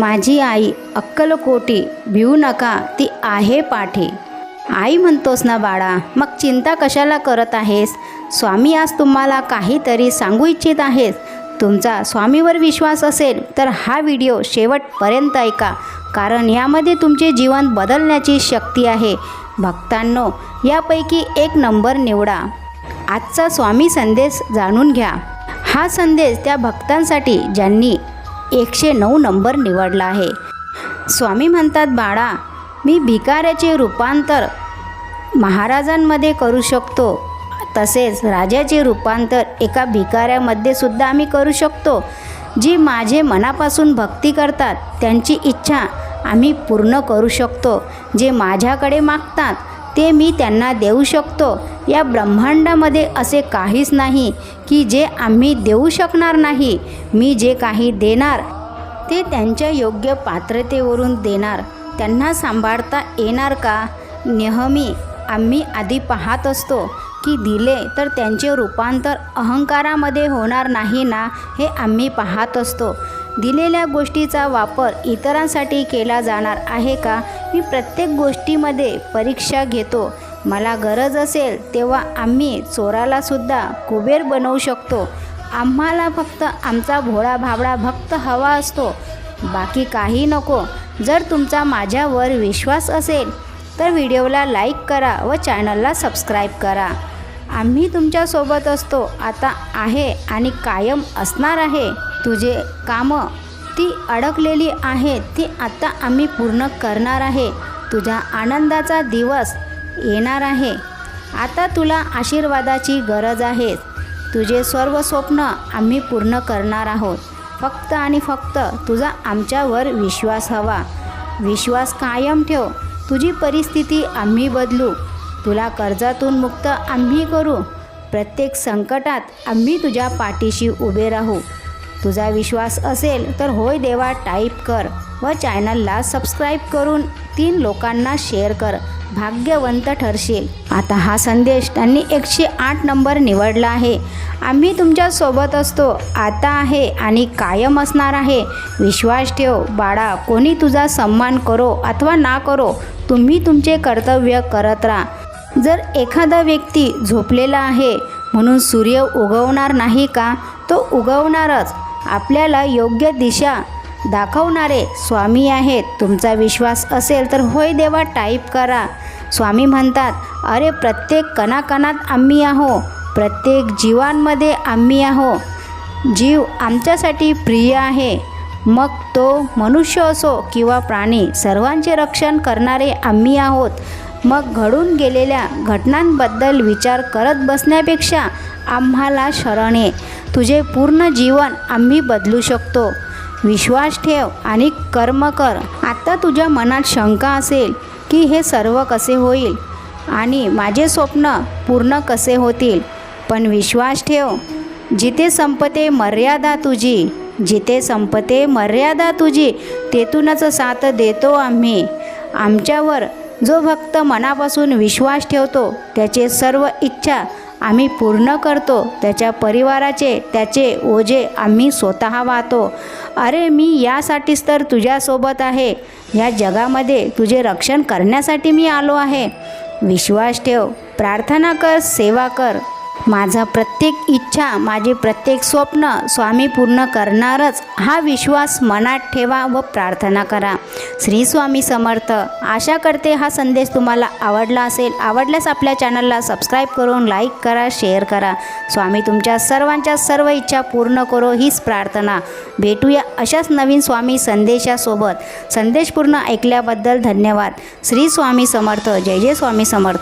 माझी आई अक्कलकोटी भिवू नका ती आहे पाठी. आई म्हणतोस ना बाळा मग चिंता कशाला करत आहेस? स्वामी आज तुम्हाला काहीतरी सांगू इच्छित आहेस तुमचा स्वामीवर विश्वास असेल तर हा व्हिडिओ शेवटपर्यंत ऐका कारण यामध्ये तुमचे जीवन बदलण्याची शक्ती आहे. भक्तांनो यापैकी एक नंबर निवडा. आजचा स्वामी संदेश जाणून घ्या. हा संदेश त्या भक्तांसाठी ज्यांनी एकशे नऊ नंबर निवडला आहे. स्वामी म्हणतात बाळा मी भिकाऱ्याचे रूपांतर महाराजांमध्ये करू शकतो. तसेच राजाचे रूपांतर एका भिकाऱ्यामध्ये सुद्धा आम्ही करू शकतो. जी माझे मनापासून भक्ती करतात त्यांची इच्छा आम्ही पूर्ण करू शकतो जे माझ्याकडे मागतात. ते मी त्यांना देऊ शकतो. या ब्रह्मांडामध्ये असे काहीच नाही की जे आम्ही देऊ शकणार नाही. मी जे काही देणार ते त्यांच्या योग्य पात्रतेवरून देणार. त्यांना सांभाळता येणार का? नेहमी आम्ही आधी पाहत असतो की दिले तर त्यांचे रूपांतर अहंकारामध्ये होणार नाही ना हे आम्ही पाहत असतो. दिलेल्या गोष्टीचा वापर इतरांसाठी केला जाणार आहे का? मी प्रत्येक गोष्टीमध्ये परीक्षा घेतो. मला गरज असेल तेव्हा आम्ही चोरालासुद्धा कुबेर बनवू शकतो. आम्हाला फक्त आमचा भोळा भाबडा भक्त हवा असतो. बाकी काही नको. जर तुमचा माझ्यावर विश्वास असेल तर व्हिडिओला लाईक करा व चॅनलला सबस्क्राईब करा. आम्ही तुमच्यासोबत असतो. आता आहे आणि कायम असणार आहे. तुझे कामं ती अडकलेली आहेत ती आता आम्ही पूर्ण करणार आहे. तुझ्या आनंदाचा दिवस येणार आहे. आता तुला आशीर्वादाची गरज आहे. तुझे सर्व स्वप्न आम्ही पूर्ण करणार आहोत. फक्त आणि फक्त तुझा आमच्यावर विश्वास हवा. विश्वास कायम ठेव. तुझी परिस्थिती आम्ही बदलू. तुला कर्जातून मुक्त आम्ही करू. प्रत्येक संकटात आम्ही तुझ्या पाठीशी उभे राहू. तुझा विश्वास असेल तर होय देवा टाईप कर व चॅनलला सबस्क्राईब करून तीन लोकांना शेअर कर. भाग्यवंत ठरशील. आता हा संदेश त्यांनी एकशे आठ नंबर निवडला आहे. आम्ही तुमच्यासोबत असतो. आता आहे आणि कायम असणार आहे. विश्वास ठेव. बाळा कोणी तुझा सन्मान करो अथवा ना करो तुम्ही तुमचे कर्तव्य करत राहा. जर एखादा व्यक्ती झोपलेला आहे म्हणून सूर्य उगवणार नाही का? तो उगवणारच. आपल्याला योग्य दिशा दाखवणारे स्वामी आहेत. तुमचा विश्वास असेल तर होय देवा टाईप करा. स्वामी म्हणतात अरे प्रत्येक कणाकणात आम्ही आहो. प्रत्येक जीवांमध्ये आम्ही आहो. जीव आमच्यासाठी प्रिय आहे. मग तो मनुष्य असो किंवा प्राणी सर्वांचे रक्षण करणारे आम्ही आहोत. मग घडून गेलेल्या घटनांबद्दल विचार करत बसण्यापेक्षा आम्हाला शरण ये. तुझे पूर्ण जीवन आम्ही बदलू शकतो. विश्वास ठेव आणि कर्म कर. आता तुझ्या मनात शंका असेल की हे सर्व कसे होईल आणि माझे स्वप्न पूर्ण कसे होतील? पण विश्वास ठेव जिथे संपते मर्यादा तुझी. जिथे संपते मर्यादा तुझी तेथूनच साथ देतो आम्ही. आमच्यावर जो भक्त मनापासून विश्वास ठेवतो त्याचे सर्व इच्छा आम्ही पूर्ण करतो. त्याच्या परिवाराचे त्याचे ओझे आम्ही स्वतः वाहतो. अरे मी यासाठीच तर तुझ्यासोबत आहे. या जगामध्ये तुझे रक्षण करण्यासाठी मी आलो आहे. विश्वास ठेव प्रार्थना कर सेवा कर. माझा प्रत्येक इच्छा माझे प्रत्येक स्वप्न स्वामी पूर्ण करणारच हा विश्वास मनात ठेवा व प्रार्थना करा. श्री स्वामी समर्थ. आशा करते हा संदेश तुम्हाला आवडला असेल. आवडल्यास आपल्या चॅनलला सबस्क्राईब करून लाईक करा शेअर करा. स्वामी तुमच्या सर्वांच्या सर्व इच्छा पूर्ण करो हीच प्रार्थना. भेटूया अशाच नवीन स्वामी संदेशासोबत. संदेश पूर्ण ऐकल्याबद्दल धन्यवाद. श्री स्वामी समर्थ. जय जय स्वामी समर्थ.